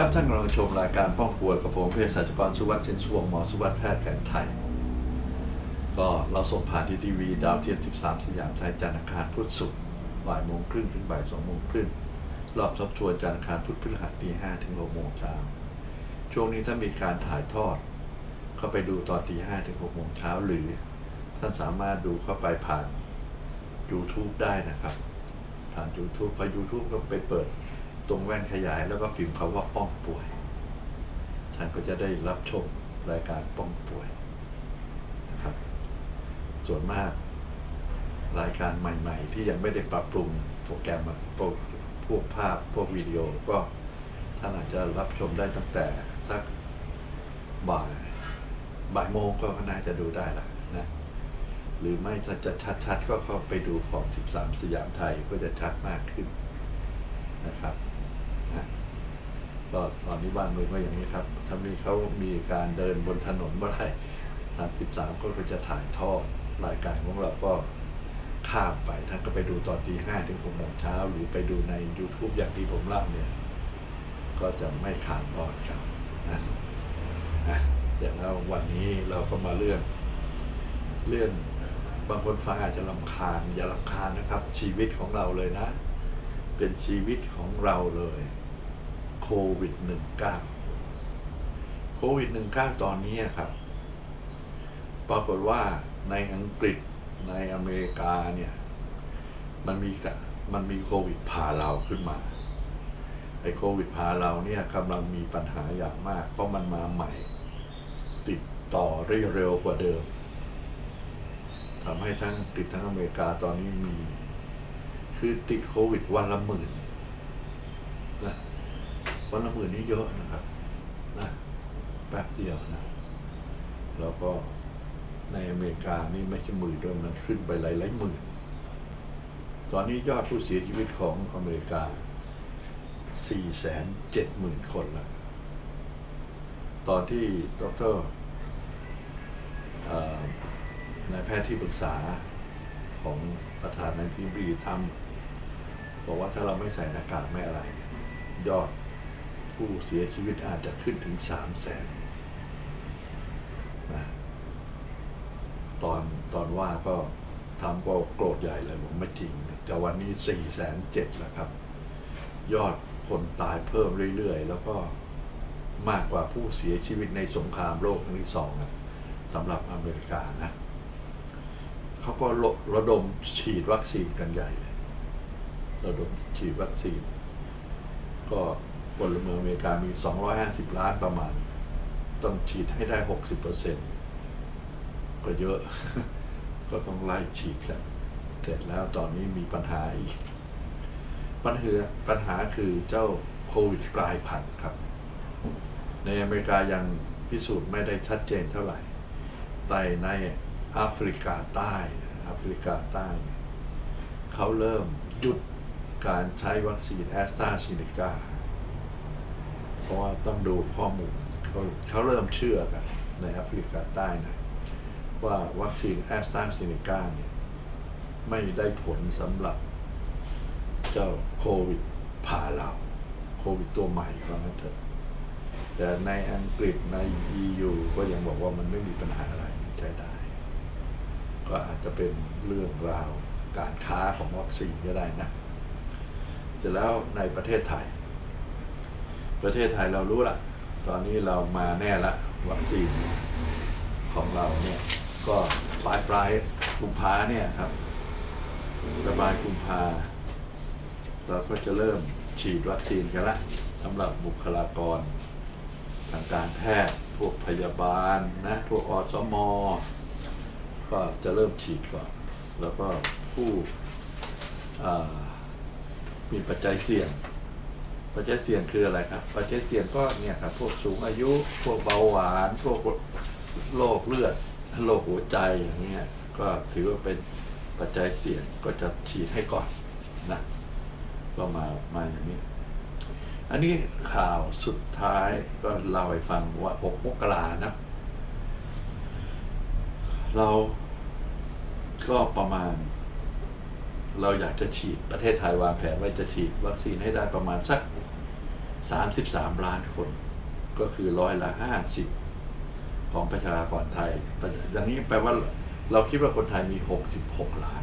ครับท่านกำลังชมรายการป้องป่วยกับผมเภสัชกรสุวัสดิ์เชนสุวงหมอสุวัสดิ์แพทย์แผนไทย ก็เราส่งผ่านทีทีวีดาวเทียม 13 สยามไทยจันทร์อังคารพุธศุกร์บ่ายโมงครึ่งถึงบ่ายสองโมงครึ่งรอบทบทวนจันทร์อังคารพุธพฤหัสตีห้าถึงหกโมงเช้าช่วงนี้ถ้ามีการถ่ายทอดเขาไปดูตอนตีห้าถึงหกโมงเช้าหรือ ท่านสามารถดูเข้าไปผ่าน YouTube ได้นะครับ ผ่าน YouTube พอ YouTube ก็ไปเปิด ตรงแว่นขยายแล้วก็พิมพ์คำว่าป้องป่วย ท่านก็จะได้รับชมรายการป้องป่วยนะครับ ส่วนมากรายการใหม่ ๆ ที่ยังไม่ได้ปรับปรุงโปรแกรมพวกพวกภาพพวกวิดีโอก็ท่านอาจจะรับชมได้ตั้งแต่สักบ่ายบ่ายโมงก็น่าจะดูได้ละนะหรือไม่ถ้าจะชัดๆ ก็เข้าไปดูของ 13 สยามไทยก็จะชัดมากขึ้นนะครับ ก็ตอนนี้บ้านเมืองก็อย่างนี้ครับ ถ้ามีเขามีการเดินบนถนนเมื่อไหร่ทาง13ก็จะถ่ายทอดรายการของเราก็ข้ามไปท่านก็ไปดูตอนตีห้าถึงหกโมงเช้า หรือไปดูใน YouTube อย่างที่ผมเล่าเนี่ย ก็จะไม่ขาดตอนครับนะนะเสร็จแล้ววันนี้เราก็มาเรื่อง เรื่องบางคนฟังอาจจะลำคาญอย่าลำคาญนะครับ ชีวิตของเราเลยนะ เป็นชีวิตของเราเลย โควิด -19 โควิด -19 ตอนนี้ครับ ปรากฏว่าในอังกฤษในอเมริกาเนี่ย มันมีมันมีโควิดพาเราขึ้นมาไอ้โควิดพาเราเนี่ยกำลังมีปัญหาอย่างมาก เพราะมันมาใหม่ ติดต่อได้เร็วกว่าเดิมทำให้ทั้งอังกฤษทั้งอเมริกาตอนนี้มี คือติดโควิดวันละหมื่น วันละหมื่นนี่เยอะนะครับนะแป๊บเดียวนะแล้วก็ในอเมริกานี่ไม่ใช่หมื่นด้วยมันขึ้นไปหลายหลายหมื่น ตอนนี้ยอดผู้เสียชีวิตของอเมริกา 4 7 0 0 0 0 คนล้วตอนที่ดรนายแพทย์ที่ปรึกษาของประธานาธิบดีทำบอกว่าถ้าเราไม่ใส่หน้ากากไม่อะไร ยอด ผู้เสียชีวิตอาจจะขึ้นถึงสามแสนนะตอนตอนว่าก็ทำก็โกรธใหญ่เลยผมไม่จริง แต่วันนี้สี่แสนเจ็ดแล้วครับ ยอดคนตายเพิ่มเรื่อยๆ แล้วก็มากกว่าผู้เสียชีวิตในสงครามโลกครั้งที่สองนะสำหรับอเมริกานะเขาก็ระระดมฉีดวัคซีนกันใหญ่เลยระดมฉีดวัคซีน ก็ พลเมืองอเมริกามี 250 ล้านประมาณ ต้องฉีดให้ได้ 60เปอร์เซ็นก็เยอะ ก็ต้องไล่ฉีดกันเสร็จแล้วตอนนี้มีปัญหาอีก ปัญหาปัญหาคือเจ้าโควิดกลายพันธุ์ครับ ในอเมริกายังพิสูจน์ไม่ได้ชัดเจนเท่าไหร่ แต่ในแอฟริกาใต้แอฟริกาใต้เนี่ยเขาเริ่มหยุดการใช้วัคซีนแอสตราเซเนกา เพราะว่าต้องดูข้อมูลเขาเขาเริ่มเชื่อกันในแอฟริกาใต้นะว่าวัคซีนแอสตราเซเนกาเนี่ยไม่ได้ผลสำหรับเจ้าโควิดผ่าเราโควิดตัวใหม่ก็นั้นเถอะแต่ในอังกฤษใน EU ก็ยังบอกว่ามันไม่มีปัญหาอะไรใช้ได้ ก็อาจจะเป็นเรื่องราวการค้าของวัคซีนก็ได้นะ เสร็จแล้วในประเทศไทย ประเทศไทยเรารู้ละ ตอนนี้เรามาแน่ละวัคซีนของเราเนี่ยก็ปลายปลายกุมภาเนี่ยครับปลายกุมภาเราก็จะเริ่มฉีดวัคซีนกันละสำหรับบุคลากร ทางการแพทย์พวกพยาบาลนะพวกอสมก็จะเริ่มฉีดก่อน แล้วก็ผู้มีปัจจัยเสี่ยง ปัจจัยเสี่ยงคืออะไรครับปัจจัยเสี่ยงก็เนี่ยครับพวกสูงอายุ พวกเบาหวาน พวกโรคเลือดโรคหัวใจอย่างเงี้ยก็ถือว่าเป็นปัจจัยเสี่ยงก็จะฉีดให้ก่อนนะก็มามาอย่างนี้ อันนี้ข่าวสุดท้ายก็เล่าให้ฟังว่า6มกรานะเราก็ประมาณ เราอยากจะฉีดประเทศไทยวางแผนไว้จะฉีดวัคซีนให้ได้ประมาณสัก 33 ล้านคน ก็คือร้อยละ 50 ของประชากรไทยอย่างนี้แปลว่าเราคิดว่าคนไทยมี 66 ล้าน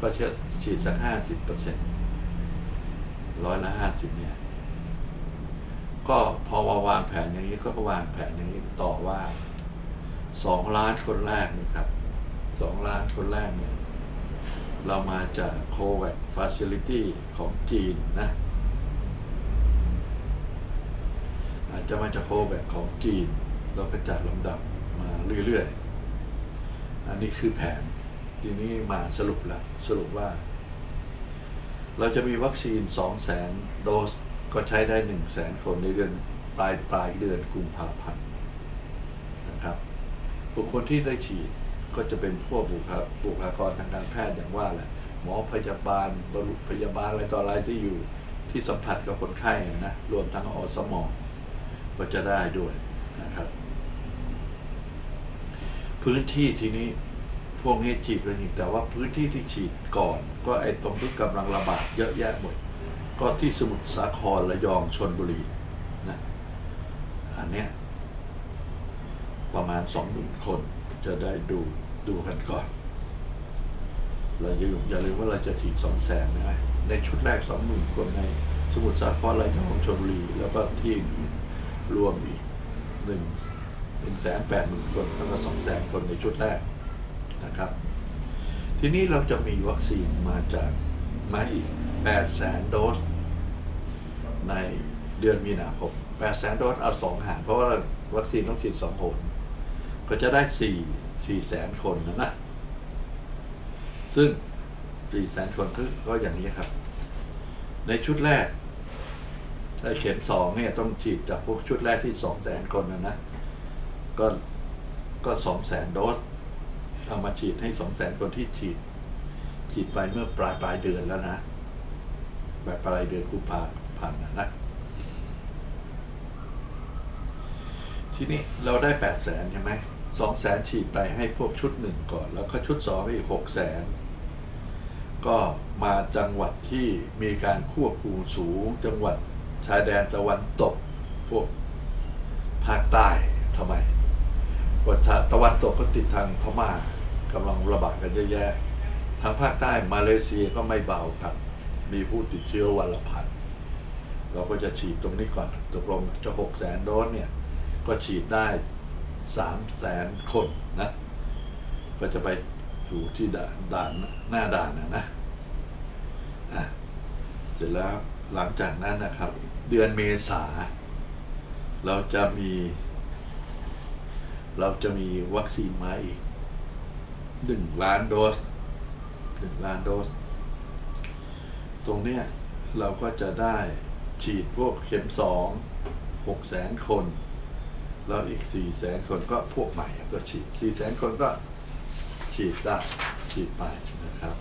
ก็เชื่อฉีดสัก 50เปอร์เซ็นต์ร้อยละ 50 เนี่ย ก็พอมาวางแผนอย่างนี้ก็วางแผนอย่างนี้ต่อว่า 2 ล้านคนแรกนี่ครับ 2 ล้านคนแรกเนี่ย เรามาจากโควัคฟ a ซิลิตี้ของจีนนะ อาจจะมาจากโควัคของจีน เราก็จัดลำดับมาเรื่อยๆ อันนี้คือแผน ทีนี้มาสรุปละสรุปว่า เราจะมีวัคซีน 2 0 0 0 0 0 โดส ก็ใช้ได้ 1 0 0 0 0 0 คนในเดือนปลายปลายเดือนกุมภาพันธ์นะครับ บุคคลที่ได้ฉีด ก็จะเป็นพวกบุคลาบุคลากรทางการแพทย์อย่างว่าแหละหมอพยาบาลบรุษพยาบาลอะไรต่ออะไรที่อยู่ที่สัมผัสกับคนไข้นะรวมทั้งอสมอก็จะได้ด้วยนะครับ พื้นที่ทีนี้พวกนี้ฉีดไปจริงแต่ว่าพื้นที่ที่ฉีดก่อน ก็ไอ้ตรงที่กำลังระบาดเยอะแยะหมด ก็ที่สมุทรสาครระยองชนบุรีนะอันเนี้ยประมาณสองหมื่นคนจะได้ดู ดูกันก่อน เราอย่าลืมอย่าลืมว่าเราจะฉีดสองแสนนะในชุดแรกสองหมื่นคนในสมุทรสาครระยองชลบุรี แล้วก็ที่รวมอีกหนึ่งหนึ่งแสนแปดหมื่นคนแล้วก็สองแสนคนในชุดแรกนะครับ ทีนี้เราจะมีวัคซีนมาจากมาอีกแปดแสนโดส ในเดือนมีนาคม8แสนโดสเอาสองหารเพราะว่าวัคซีนต้องฉีดสองหนก็จะได้4 4แสนคนนะนะ ซึ่ง4แสนคนก็อย่างนี้ครับ ในชุดแรกในเข็มสองเนี่ยต้องฉีดจากพวกชุดแรกที่2แสนคนนะนะ ก็ก็2แสนโดส เอามาฉีดให้2แสนคนที่ฉีด ฉีดไปเมื่อปลายปลายเดือนแล้วนะแบบปลายเดือนกุมภาพันธ์นะนะทีนี้เราได้แปดแสนใช่ไหม สองแสนฉีดไปให้พวกชุดหนึ่งก่อน แล้วก็ชุดสองอีกหกแสนก็มาจังหวัดที่มีการควบคุมสูง จังหวัดชายแดนตะวันตก พวกภาคใต้ทำไมว่าชตะวันตกก็ติดทางพม่ากำลังระบาดกันเยอะแยะ ทางภาคใต้มาเลเซียก็ไม่เบาครับ มีผู้ติดเชื้อวันละพันเราก็จะฉีดตรงนี้ก่อนตกลงจะหกแสนโดสเนี่ย ก็ฉีดได้ สามแสนคนนะ ก็จะไปอยู่ที่ด่านดานหน้าด่านนะนะอะเสร็จแล้วหลังจากนั้นนะครับ เดือนเมษา เราจะมี เราจะมีวัคซีนมาอีกหนึ่งล้านโดสหนึ่งล้านโดส ตรงเนี้ยเราก็จะได้ฉีดพวกเข็มสองหกแสนคน แล้วอีกสี่แสนคนก็พวกใหม่ก็ฉีดสี่แสนคนก็ฉีดได้ฉีดไปนะครับ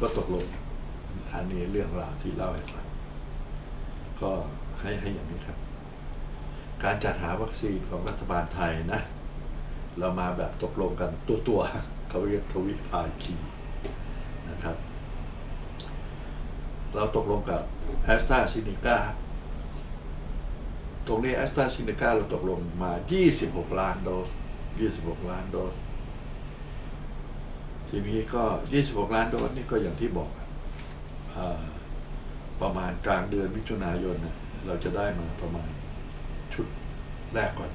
ก็ตกลงอันนี้เรื่องราวที่เล่าให้ฟังก็ให้ให้อย่างนี้ครับ การจัดหาวัคซีนของรัฐบาลไทยนะ เรามาแบบตกลงกันตัวตัวๆเขาเรียกทวิภาคีนะครับ เราตกลงกับแอสตราซินิกา ตรงนี้แอสตราซินิกาเราตกลงมา 26 ล้านโดส 26 ล้านโดส ทีนี้ก็ 26 ล้านโดสนี่ก็อย่างที่บอกอะประมาณกลางเดือนมิถุนายนนะเราจะได้มาประมาณชุดแรกก่อน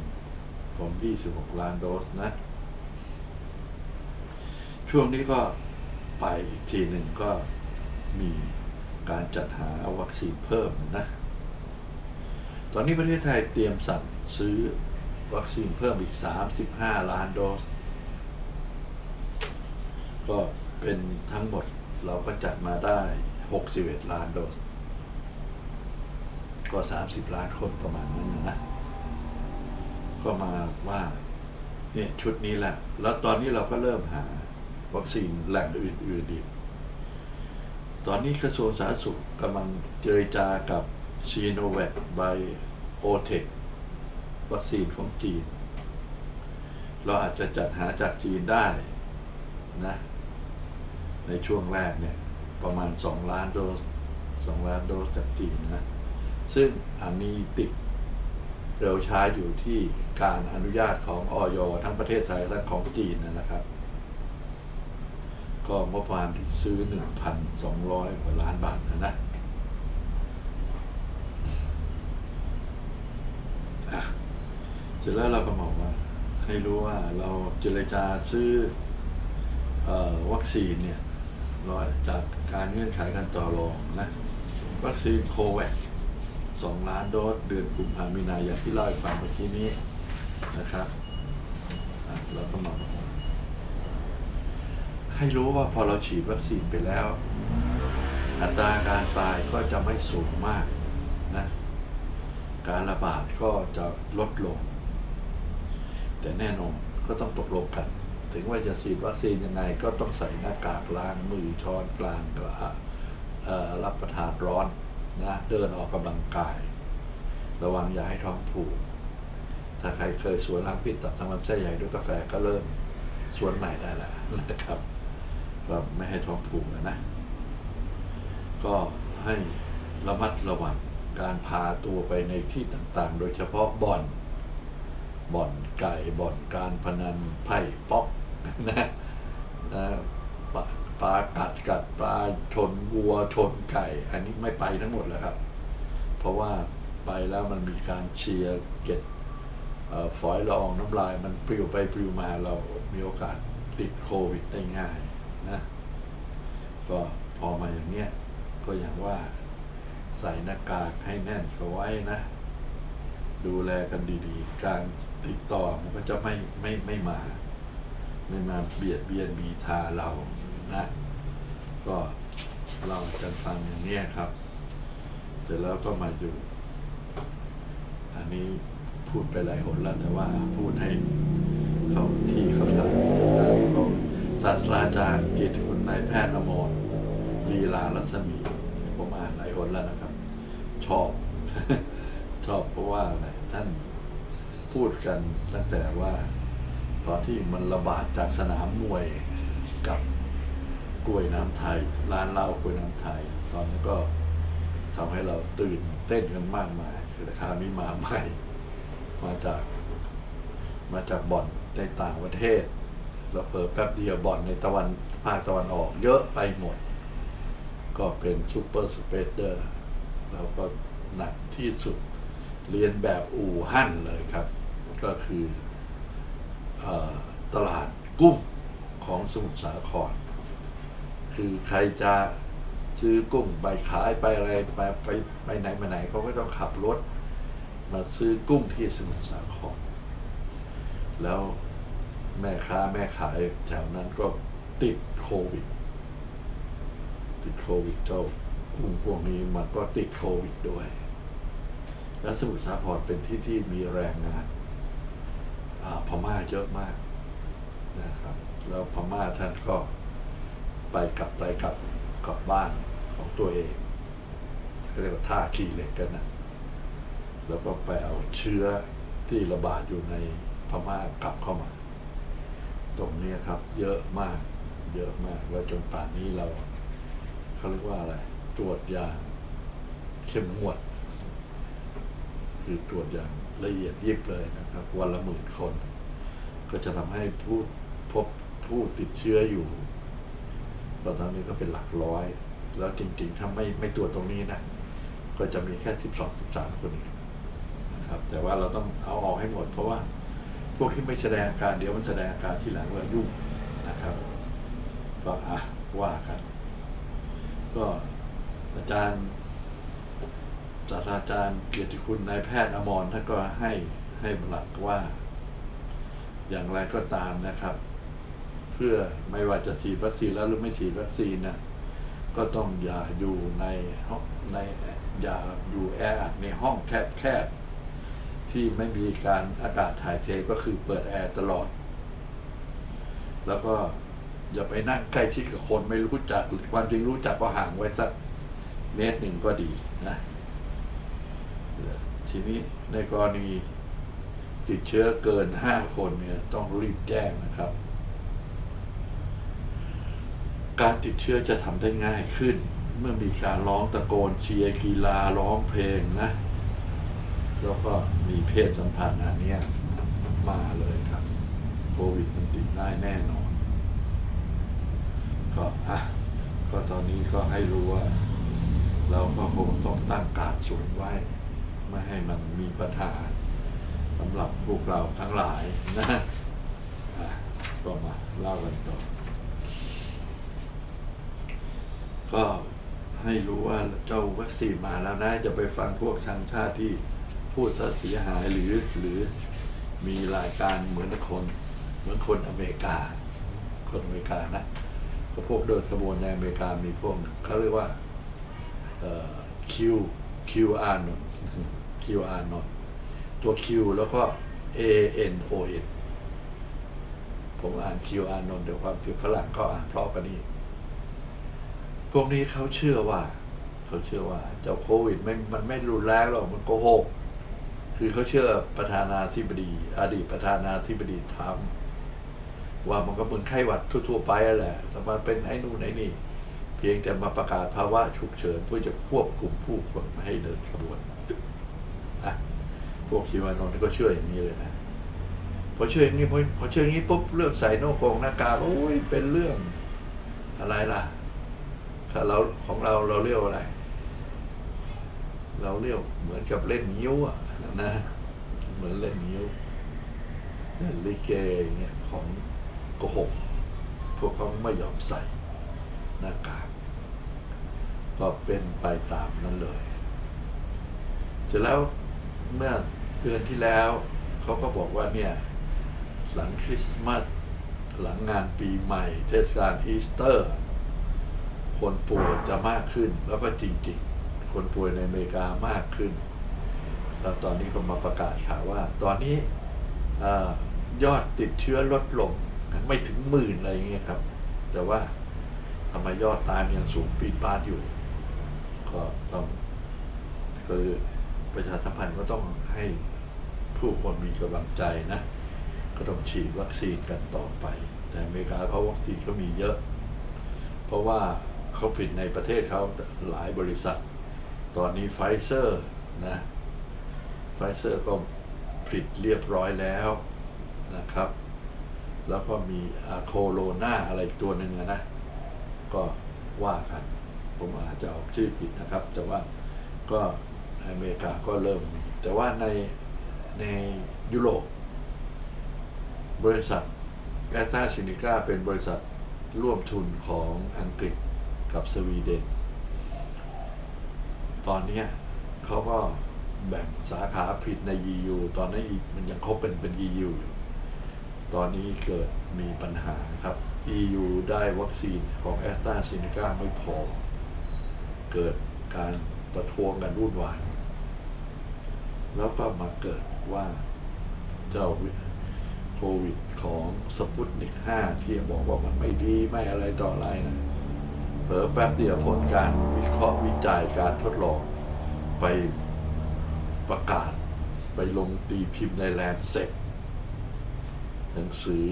20%ของ 26 ล้านโดสนะ ช่วงนี้ก็ไปอีกทีหนึ่งก็มีการจัดหาวัคซีนเพิ่มนะ อนนี้ประเทศไทยเตรียมสั่งซื้อวัคซีนเพิ่มอีก 35 ล้านโดส ก็เป็นทั้งหมดเราก็จัดมาได้ 61 ล้านโดส ก็ 30 ล้านคนประมาณนั้นนะ ก็มาว่าเนี่ยชุดนี้แหละ แล้วตอนนี้เราก็เริ่มหาวัคซีนแหล่งอื่นๆอีกตอนนี้กระทรวงสาธารณสุขกำลังเจรจากับซีโนแวคไบ โอเทควัคซีนของจีน เราอาจจะจัดหาจากจีนได้นะ ในช่วงแรกเนี่ย ประมาณ 2 ล้านโดสสองล้านโดสจากจีนนะ ซึ่งอันนี้ติดเร็วช้าอยู่ที่การอนุญาตของออยทั้งประเทศไทยและของจีนนะครับ ก็งบประมาณที่ซื้อ 1,200 กว่าล้านบาทนะนะเส ร็จแล้วเราก็บอกว่า ให้รู้ว่าเราเจรจาซื้ออวัคซีนเนี่ยเราจากการเงื่อนไขการต่อรองนะวัคซีนโควิดสองล้านโดสเดือนกุมภาพันธ์มีนาอย่างที่เล่าให้ฟังเมื่อกี้นี้นะครับเราก็มาให้รู้ว่าพอเราฉีดวัคซีนไปแล้ว อัตราการตายก็จะไม่สูงมากนะการระบาดก็จะลดลง แต่แน่นอนก็ต้องตกลงกัน ถึงว่าจะฉีดวัคซีนยังไงก็ต้องใส่หน้ากากล้างมือช้อนกลางก็รับประทานร้อนนะเดินออกกำลังกาย ระวังอย่าให้ท้องผูกถ้าใครเคยสวนล้างพิษตับทางลำไส้ใหญ่ด้วยกาแฟก็เริ่มสวนใหม่ได้แล้วนะครับก็ไม่ให้ท้องผูกนะ ก็ให้ระมัดระวังการพาตัวไปในที่ต่างๆ โดยเฉพาะบ่อน บ่อนไก่บ่อนการพนันไพ่ป๊อกนะนะปลาปลากัดกัดปลาชนวัวชนไก่ อันนี้ไม่ไปทั้งหมดแล้วครับ เพราะว่าไปแล้วมันมีการเชียร์เก็ดเอ่อฝอยละอองน้ำลายมันปลิวไปปลิวมาเรามีโอกาสติดโควิดได้ง่ายนะก็พอมาอย่างเนี้ยก็อย่างว่าใส่หน้ากากให้แน่นเขาไว้นะ ดูแลกันดีๆ การ ติดต่อมันก็จะไม่ไม่ไม่มา ไม่มาเบียดเบียนบีทาเรานะ ก็เรากันฟังอย่างนี้ครับ เสร็จแล้วก็มาอยู่ อันนี้พูดไปหลายหนแล้วแต่ว่าพูดให้เขาที่เขาใจนะของศาสตราจารย์เกียรติคุณนายแพทย์อมรลีลารัศมีผมอ่านหลายหนแล้วนะครับ ชอบ ชอบเพราะว่าอะไรท่าน พูดกันตั้งแต่ว่าตอนที่มันระบาดจากสนามมวยกับกล้วยน้ำไทย ร้านเหล้ากล้วยน้ำไทย ตอนนั้นก็ทำให้เราตื่นเต้นกันมากมายคือคราวนี้มาใหม่ มาจาก มาจากบ่อนในต่างประเทศแล้วเปิดแป๊บเดียวบ่อนในตะวันภาคตะวันออก เยอะไปหมด ก็เป็นซูเปอร์สเปเดอร์แล้วก็หนักที่สุดเรียนแบบอู่ฮั่นเลยครับ ก็คืออตลาดกุ้งของสมุทรสาคร คือใครจะซื้อกุ้งไปขายไปอะไรไปไปไปไหนมาไหนเขาก็ต้องขับรถ มาซื้อกุ้งที่สมุทรสาคร แล้วแม่ค้าแม่ขายแถวนั้นก็ติดโควิด ติดโควิดเจ้ากุ้งพวกนี้มันก็ติดโควิดด้วย และสมุทรสาครเป็นที่ที่มีแรงงาน พม่าเยอะมากนะครับ แล้วพม่าท่านก็ไปกลับไปกลับกลับบ้านของตัวเองเรียกว่าท่าขี้เหล็กกันนะแล้วก็ไปเอาเชื้อที่ระบาดอยู่ในพม่ากลับเข้ามา ตรงนี้ครับ เยอะมาก เยอะมาก แล้วจนป่านนี้เราเขาเรียกว่าอะไร ตรวจอย่างเข้มงวด คือตรวจอย่าง ละเอียดยิบเลยนะครับ วันละหมื่นคน ก็จะทำให้ผู้พบผู้ติดเชื้ออยู่ตอนนี้ก็เป็นหลักร้อย แล้วจริงๆถ้าไม่ไม่ตรวจตรงนี้นะ ก็จะมีแค่สิบสองสิบสามคนนะครับ แต่ว่าเราต้องเอาออกให้หมด เพราะว่าพวกที่ไม่แสดงอาการเดี๋ยวมันแสดงอาการที่หลังเรายุ่งนะครับ ก็อะว่ากันก็อาจารย์ ศาสตราจารย์เกียรติคุณนายแพทย์อมรท่านก็ให้ให้หลักว่า อย่างไรก็ตามนะครับ เพื่อไม่ว่าจะฉีดวัคซีนแล้วหรือไม่ฉีดวัคซีนนะก็ต้องอย่าอยู่ในห้องในอย่าอยู่แออัดในห้องแคบๆที่ไม่มีการอากาศถ่ายเทก็คือเปิดแอร์ตลอด แล้วก็อย่าไปนั่งใกล้ชิดกับคนไม่รู้จักหรือความจริงรู้จักก็ห่างไว้สักเมตรหนึ่งก็ดีนะ ทีนี้ในกรณีติดเชื้อเกินห้าคนเนี่ยต้องรีบแจ้งนะครับ การติดเชื้อจะทำได้ง่ายขึ้น เมื่อมีการร้องตะโกนเชียร์กีฬาร้องเพลงนะ แล้วก็มีเพศสัมพันธ์อันนี้มาเลยครับ โควิดมันติดได้แน่นอน ก็อะก็ตอนนี้ก็ให้รู้ว่า เราก็คงต้องตั้งการสูงไว้ ไม่ให้มันมีปัญหาสำหรับพวกเราทั้งหลายนะก็มาเล่ากันต่อ ก็ให้รู้ว่าเจ้าวัคซีนมาแล้วนะจะไปฟังพวกทางชาติที่พูดซะเสียหายหรือหรือมีรายการเหมือนคน เหมือนคนอเมริกา คนอเมริกานะก็พวกเดินขบวนในอเมริกามีพวกเขาเรียกว่าเอ่อ Q QR น QR นตัว Q แล้วก็ A N O N ผมอ่าน QR นเดี๋ยวความที่ฝรั่งก็อ่านเพราะกันนี่พวกนี้เขาเชื่อว่า เขาเชื่อว่า เจ้าโควิดไม่มันไม่รุนแรงหรอกมันโกหกคือเขาเชื่อประธานาธิบดี อดีตประธานาธิบดีทรัมป์ว่ามันก็เหมือนไข้หวัดทั่วๆไปแหละ แต่มันเป็นไอ้นู่นไอ้นี่ เพียงแต่มาประกาศภาวะฉุกเฉินเพื่อจะควบคุมผู้คนไม่ให้เดินขบวน พวกคิวานนท์ก็เชื่ออย่างนี้เลยนะพอเชื่ออย่างนี้พอพอเชื่ออย่างนี้ปุ๊บเรื่องใส่หน้ากงหน้ากากโอ้ยเป็นเรื่องอะไรล่ะ ถ้าเราของเราเราเรียกว่าอะไร เราเรียกเหมือนกับเล่นนิ้วอะนะเหมือนเล่นนิ้วเล่นลิเกเงี้ยของโกหกพวกเขาไม่ยอมใส่หน้ากากก็เป็นไปตามนั้นเลย เสร็จแล้วเมื่อ ดือนที่แล้ว เขาก็บอกว่าเนี่ย หลังคริสต์มาสหลังงานปีใหม่ เทศกาลอีสเตอร์ คนป่วยจะมากขึ้นแล้วก็จริงๆ คนป่วยในอเมริกามากขึ้น แล้วตอนนี้ก็มาประกาศข่าวว่า ตอนนี้อยอดติดเชื้อลดลงไม่ถึงหมื่นอะไรอย่างเงี้ยครับ แต่ว่าทำไมยอดตายมันยังสูงปีดปาดอยู่ ก็ต้องคือประชาสัมพันธ์ก็ต้องให้ ผู้คนมีกำลังใจนะก็ต้องฉีดวัคซีนกันต่อไป แต่อเมริกาเขาวัคซีนก็มีเยอะ เพราะว่าเขาผลิตในประเทศเขาหลายบริษัท ตอนนี้ไฟเซอร์นะไฟเซอร์ก็ผลิตเรียบร้อยแล้วนะครับ แล้วก็มีอะโคโรนาอะไรตัวหนึ่งนะ ก็ว่ากัน ผมอาจจะออกชื่อผิดนะครับ แต่ว่าก็อเมริกาก็เริ่มมีแต่ว่าใน ในยุโรป บริษัทแอสตราซเนกาเป็นบริษัทร่วมทุนของอังกฤษกับสวีเดน ตอนนี้เขาก็แบ่งสาขาผิดใน EU ตอนนั้นมันยังคบเป็นเป็น EU อยู่ ตอนนี้เกิดมีปัญหาครับ EU ได้วัคซีนของแอสตราซเนกาไม่พอ เกิดการประท้วงกันวุ่นวาย แล้วก็มาเกิด ว่าเจ้าโควิดของสปุตนิก5ที่บอกว่ามันไม่ดีไม่อะไรต่ออะไรนะเผลอแป๊บเดียวผลการวิเคราะห์วิจัยการทดลองไปประกาศไปลงตีพิมพ์ในแลนเซ็ตหนังสือ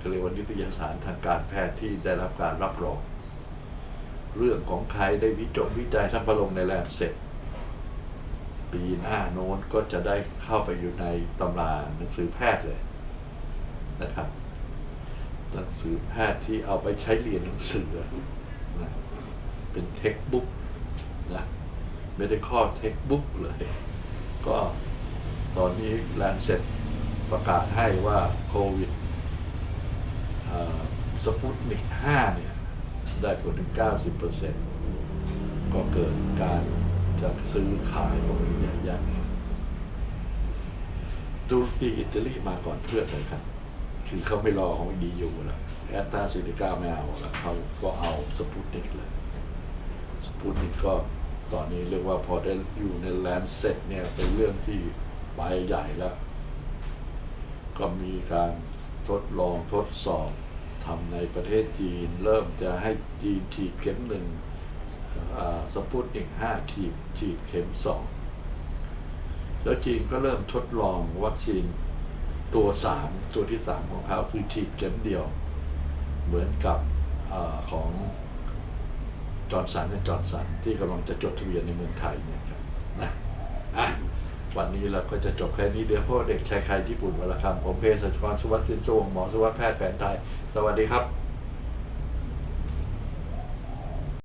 ก็เรียกว่านิตยสารทางการแพทย์ที่ได้รับการรับรอง เรื่องของใครได้วิจงวิจัยทั้งประลงในแลนเซ็ต ปีหน้าโน้นก็จะได้เข้าไปอยู่ในตำราหนังสือแพทย์เลยนะครับ หนังสือแพทย์ที่เอาไปใช้เรียนหนังสือนะเป็นเทคบุ๊กนะไม่ได้ข้อเทคบุ๊กเลย ก็ตอนนี้แลนเซ็ตประกาศให้ว่าโควิดสปุตนิก5เนี่ย ได้ผลถึง 90%ก็เกิดการ จะซื้อขายพวกนี้เยอะแยะตุรกีอิตาลีมาก่อนเพื่อนเลยครับ คือเขาไม่รอของดีอยู่แล้วแอตตาซิติก้าไม่เอาแล้วเขาก็เอาสปุตนิกเลยสปุตนิกก็ตอนนี้เรียกว่าพอได้อยู่ในแลนเซ็ตเนี่ยเป็นเรื่องที่ไปใหญ่แล้ว ก็มีการทดลองทดสอบทำในประเทศจีน เริ่มจะให้จีนฉีดเข็มหนึ่ง สปุตนิกห้าขีดฉีดเข็มสองแล้วจีนก็เริ่มทดลองวัคซีนตัวสามตัวที่สามของเขาคือฉีดเข็มเดียว เหมือนกับอของจอร์นสันและจอร์นสันที่กำลังจะจดทะเบียนในเมืองไทยเนี่ยครับนะอะวันนี้เราก็จะจบแค่นี้เดี๋ยวพ่อเด็กชายไทยญี่ปุ่นวรคำผมเพศสัจกรสุวัสดิ์สินสวงหมอสุวัสดิ์แพทย์แผนไทย สวัสดีครับ